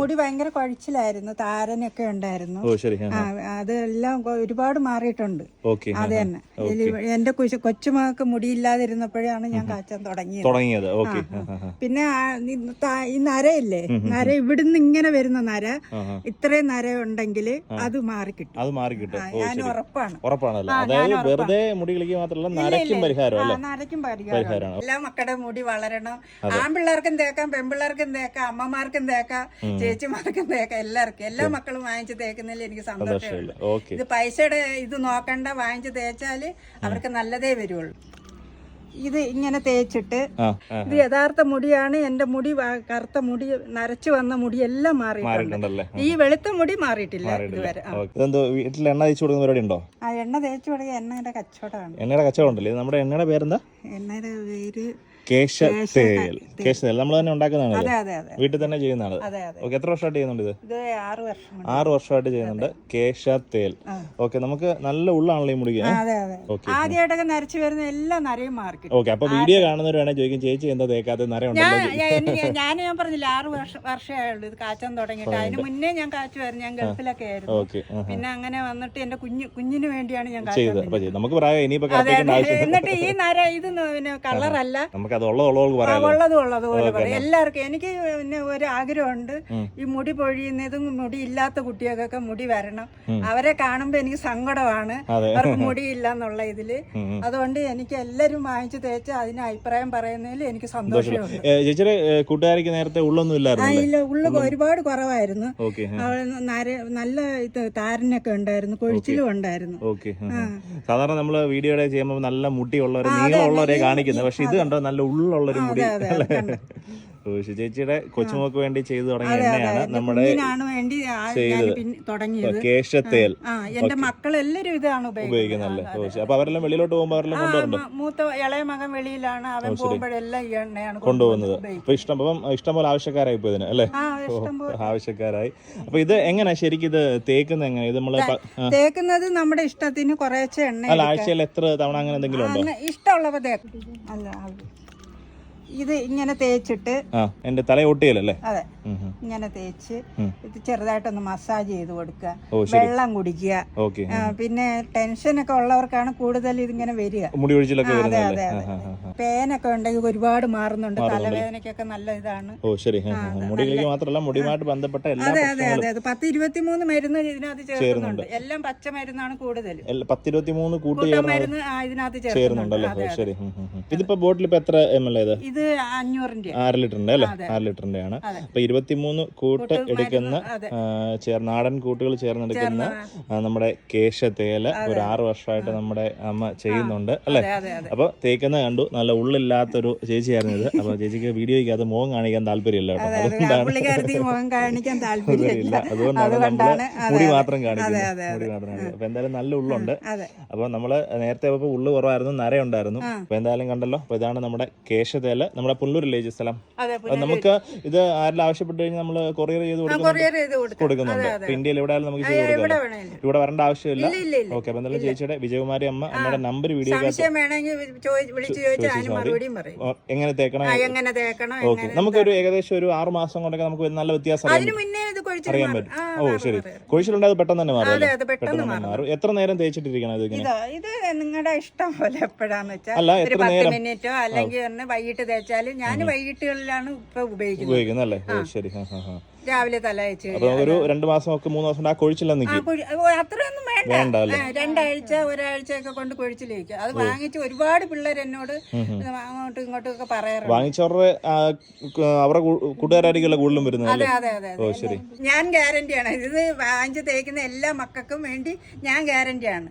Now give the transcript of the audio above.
മുടി ഭയങ്കര കുഴച്ചിലായിരുന്നു താരനൊക്കെ ഉണ്ടായിരുന്നു. അതെല്ലാം ഒരുപാട് മാറിയിട്ടുണ്ട്. അത് തന്നെ. എന്റെ കൊച്ചുമകൾക്ക് മുടിയില്ലാതിരുന്നപ്പോഴാണ് ഞാൻ കാച്ചാൻ തുടങ്ങിയത്. തുടങ്ങിയത്. പിന്നെ ഈ നരയില്ലേ? നര ഇവിടുന്ന് ഇങ്ങനെ വരുന്ന നര ഇത്രയും നര ഉണ്ടെങ്കിൽ അത് മാറിക്കിട്ടും. അത് മാറി കിട്ടും ഞാൻ ശരി. ഉറപ്പാണ്. ഉറപ്പാണല്ലോ. അതായത് വെറുതെ മുടി മാത്രമല്ല നരയ്ക്കും പരിഹാരം നരയ്ക്കും പരിഹാരം എല്ലാ മക്കളുടെ മുടി വളരണം. ആൺപിള്ളേർക്കും തേക്കാം പെൺപിള്ളേർക്കും തേക്കാം അമ്മമാർക്കും തേക്കാം. ചേച്ചിമാർക്കും തേക്കാം എല്ലാവർക്കും എല്ലാ മക്കളും വാങ്ങിച്ച് തേക്കുന്നതിൽ എനിക്ക് സന്തോഷമില്ല ഇത് പൈസയുടെ ഇത് നോക്കണ്ട വാങ്ങിച്ച് തേച്ചാൽ അവർക്ക് നല്ലതേ വരുള്ളൂ ഇത് ഇങ്ങനെ തേച്ചിട്ട് ഇത് യഥാർത്ഥ മുടിയാണ് എന്റെ മുടി കറുത്ത മുടി നരച്ചു വന്ന മുടി എല്ലാം മാറിയിട്ടുണ്ട് ഈ വെളുത്ത മുടി മാറിയിട്ടില്ല ഇതുവരെ. വീട്ടിൽ എണ്ണ തേച്ചു കൊടുക്കുന്ന പരിപാടി ഉണ്ടോ? ആ എണ്ണ തേച്ചു കൊടുക്കുക എണ്ണയുടെ കച്ചവടമാണ്. എണ്ണയുടെ കച്ചവടം ഉണ്ടല്ലേ? നമ്മുടെ എണ്ണയുടെ പേരെന്താ? എണ്ണയുടെ പേര് കേശ തേൽ കേശ തേൽ നമ്മൾ തന്നെ ഉണ്ടാക്കുന്നതാണ് വീട്ടിൽ തന്നെ ചെയ്യുന്നതാണ്. ഓക്കെ എത്ര വർഷമായിട്ട് ചെയ്യുന്നുണ്ട് ഇത്? ആറ് വർഷം ആറ് വർഷമായിട്ട് ചെയ്യുന്നുണ്ട്. കേശ തേൽ ഓക്കെ നമുക്ക് നല്ല ഉള്ളാണല്ലോ ഈ മുടിക്ക് ആദ്യമായിട്ടൊക്കെ നരച്ചു വരുന്ന എല്ലാം നരയും മാർക്കറ്റ് ഓക്കെ അപ്പൊ വീഡിയോ കാണുന്നവർ വേണേ ചോദിക്കും ചേച്ചി എന്താ തേക്കാത്ത നര ഞാൻ ഞാൻ പറഞ്ഞില്ല ആറ് വർഷം വർഷമേ ഉള്ളൂ ഇത് കാച്ചാൻ തുടങ്ങിയിട്ട്. അതിന് മുന്നേ ഞാൻ കാച്ചുമായിരുന്നു ഞാൻ ഗൾഫിലൊക്കെ ആയിരുന്നു. ഓക്കെ പിന്നെ അങ്ങനെ വന്നിട്ട് എന്റെ കുഞ്ഞു കുഞ്ഞിന് വേണ്ടിയാണ് ഞാൻ നമുക്ക് എന്നിട്ട് ഈ നര ഇത് പിന്നെ കളറല്ല. നമുക്ക് അത് ഉള്ളത് ഉള്ളവർക്ക് ആ, പറയാലോ? ഉള്ളത് ഉള്ളത് പറയാം. എല്ലാവർക്കും എനിക്ക് പിന്നെ ഒരു ആഗ്രഹമുണ്ട് ഈ മുടി പൊഴിയുന്നതും മുടി ഇല്ലാത്ത കുട്ടികൾക്കൊക്കെ മുടി വരണം. അവരെ കാണുമ്പോ എനിക്ക് സങ്കടമാണ്. അവർക്ക് മുടിയില്ല എന്നുള്ള ഇതിൽ. അതുകൊണ്ട് എനിക്ക് എല്ലാരും വാങ്ങിച്ചു തേച്ച് അതിന് അഭിപ്രായം പറയുന്നതിൽ എനിക്ക് സന്തോഷമുണ്ട്. ഏ, ചേച്ചിയുടെ കൂട്ടുകാരിക്ക് നേരത്തെ ഉള്ളൊന്നും ഇല്ലായിരുന്നു ഇല്ല ഉള്ളു ഒരുപാട് കുറവായിരുന്നു. നല്ല ഇത് താരനൊക്കെ ഉണ്ടായിരുന്നു. കൊഴിച്ചിലും ഉണ്ടായിരുന്നു. സാധാരണ നമ്മൾ വീഡിയോയുടെ ചെയ്യുമ്പോൾ നല്ല മുട്ടിയുള്ളവരെ നീളമുള്ളവരെ കാണിക്കുന്നത്. പക്ഷെ ഇത് കണ്ടോ നല്ല ഉള്ളുള്ളൊരു മുടി ശരി. ചേച്ചിയുടെ കൊച്ചുമോക്ക് വേണ്ടി ചെയ്തു തുടങ്ങിയ എണ്ണയാണ് നമ്മുടെ വേണ്ടി കേശത്തേൽ എന്റെ മക്കളെല്ലാരും ഇതാണ് ഉപയോഗിക്കുന്നത്. ഉപയോഗിക്കുന്നല്ലേ ഓ അപ്പൊ അവരെല്ലാം വെളിയിലോട്ട് പോകുമ്പോൾ അവരെല്ലാം കൊണ്ടുവരുന്നുണ്ടോ? മൂത്ത ഇളയ മകൻ വെളിയിലാണ്. അവൻ പോകുമ്പോഴെല്ലാം ഈ എണ്ണയാണ് കൊണ്ടുപോകുന്നത്. അപ്പൊ ഇഷ്ടം അപ്പം ഇഷ്ടംപോലെ ആവശ്യക്കാരായി ഇപ്പൊ ഇതിന് അല്ലേ ആവശ്യക്കാരായി. അപ്പൊ ഇത് എങ്ങനെ ശരിക്കും ഇത് തേക്കുന്നത് എങ്ങനെ? ഇത് നമ്മൾ തേക്കുന്നത് നമ്മുടെ ഇഷ്ടത്തിന് കുറേശ്ശെ എണ്ണ അല്ല ആഴ്ചയിൽ എത്ര തവണ അങ്ങനെ എന്തെങ്കിലും ഉണ്ടോ? ഇഷ്ടമുള്ളവ തേക്കും അല്ല. ഇത് ഇങ്ങനെ തേച്ചിട്ട് ആ എന്റെ തല ഒട്ടിയല്ലേ അതെ. ഇങ്ങനെ തേച്ച്. ഇത് ചെറുതായിട്ടൊന്ന് മസാജ് ചെയ്ത് കൊടുക്കുക. വെള്ളം കുടിക്കുക. പിന്നെ ടെൻഷൻ ടെൻഷനൊക്കെ ഉള്ളവർക്കാണ് കൂടുതൽ ഇതിങ്ങനെ വരിക. അതെ അതെ. പേനൊക്കെ ഉണ്ടെങ്കിൽ ഒരുപാട് മാറുന്നുണ്ട്. തലവേദനയ്ക്കൊക്കെ നല്ല ഇതാണ്. ഓ ശരി. മാത്രമല്ല മുടിയുമായിട്ട് ബന്ധപ്പെട്ട എല്ലാ അതെ അതെ അതെ അതെ. പത്ത് ഇരുപത്തിമൂന്ന് മരുന്ന് ഇതിനകത്ത് ചേർക്കുന്നുണ്ട്. എല്ലാം പച്ച മരുന്നാണ് കൂടുതൽ. എല്ലാ- പത്തിരുപത്തി മൂന്ന് കൂട്ട് കൂട്ടം ചേർന്ന് മരുന്ന് ഇതിനകത്ത് ചേർക്കുന്നുണ്ട്. ശരി. ഇതിപ്പോ ബോട്ടിൽ ഇപ്പൊ എത്ര എം എൽ ഇത് അഞ്ഞൂറിന്റെ. ആറ് ലിറ്ററിന്റെ അല്ലേ? ആറ് ലിറ്ററിന്റെ ആണ് അപ്പൊ ഇരുപത്തിമൂന്ന് കൂട്ട് എടുക്കുന്ന. നാടൻ കൂട്ടുകൾ ചേർന്നെടുക്കുന്ന നമ്മുടെ കേശത്തേല ഒരു ആറ് വർഷമായിട്ട് നമ്മുടെ അമ്മ ചെയ്യുന്നുണ്ട് അല്ലേ? അപ്പൊ തേക്കുന്ന കണ്ടു നല്ല ഉള്ളില്ലാത്തൊരു ചേച്ചിയായിരുന്നു ഇത്. അപ്പൊ ചേച്ചിക്ക് വീഡിയോയ്ക്ക് അത് മുഖം കാണിക്കാൻ താല്പര്യമില്ല. അതുകൊണ്ടാണ് അതുകൊണ്ടാണ് നമ്മൾ മുടി മാത്രം കാണിക്കുന്നത്. മുടി മാത്രം കാണിക്കുന്നത്. അപ്പൊ എന്തായാലും നല്ല ഉള്ളുണ്ട്. അപ്പൊ നമ്മൾ നേരത്തെ ഉള്ളു കുറവായിരുന്നു നര ഉണ്ടായിരുന്നു അപ്പൊ എന്തായാലും കണ്ടല്ലോ. അപ്പൊ ഇതാണ് നമ്മുടെ കേശതേല നമ്മുടെ പുല്ലൂരില്ലേ സ്ഥലം? നമുക്ക് ഇത് ആരെല്ലാം ആവശ്യപ്പെട്ട് കഴിഞ്ഞാൽ നമ്മൾ കൊറിയർ ചെയ്ത് കൊടുക്കുന്നുണ്ട്. ഇന്ത്യയിൽ എവിടെ ആയാലും നമുക്ക് ചെയ്ത് കൊടുക്കാം. ഇവിടെ വരേണ്ട ആവശ്യമില്ല. ഓക്കെ അപ്പൊ എന്തായാലും ചേച്ചിയുടെ വിജയകുമാരി അമ്മ അമ്മയുടെ നമ്പർ വീഡിയോ എങ്ങനെ തേക്കണം? ഓക്കെ നമുക്കൊരു ഏകദേശം ഒരു ആറ് മാസം കൊണ്ടൊക്കെ നമുക്ക് നല്ല വ്യത്യാസം അറിയാൻ. പറ്റും. ഓ ശരി. കൊഴിച്ചിലുണ്ടായത് പെട്ടെന്ന് തന്നെ മാറും പെട്ടെന്ന് തന്നെ മാറും. എത്ര നേരം തേച്ചിട്ടിരിക്കണം ഇത് ഇതോ നിങ്ങളുടെ ഇഷ്ടം പോലെ എപ്പോഴാന്ന് വെച്ചാൽ അല്ല, എത്ര നേരം? മിനിറ്റോ അല്ലെങ്കിൽ വൈകിട്ട് തേച്ചാലും ഞാൻ വൈകിട്ടുകളിലാണ് ഇപ്പൊ ഉപയോഗിക്കുന്നത്. ഉപയോഗിക്കുന്നത് അല്ലേ? ശരി. രാവിലെ തല ഒരു രണ്ട് മാസം ഒക്കെ മൂന്ന് മാസം ആ കൊഴിച്ചില്ല അത്രയൊന്നും വേണ്ട. രണ്ടാഴ്ച ഒരാഴ്ച ഒക്കെ കൊണ്ട് കൊഴിച്ചിലേക്ക് അത് വാങ്ങിച്ച് ഒരുപാട് പിള്ളേർ എന്നോട് അങ്ങോട്ടും ഇങ്ങോട്ടും ഒക്കെ പറയാറുണ്ട്. വാങ്ങിച്ചവരുടെ ആ, ക- അവരുടെ കൂ- കൂടുതലും വരുന്നത് അതെ അതെ അതെ ഞാൻ ഗ്യാരണ്ടിയാണ്. ഇത് വാങ്ങിച്ച് തേക്കുന്ന എല്ലാ മക്കൾക്കും വേണ്ടി ഞാൻ ഗ്യാരണ്ടിയാണ്.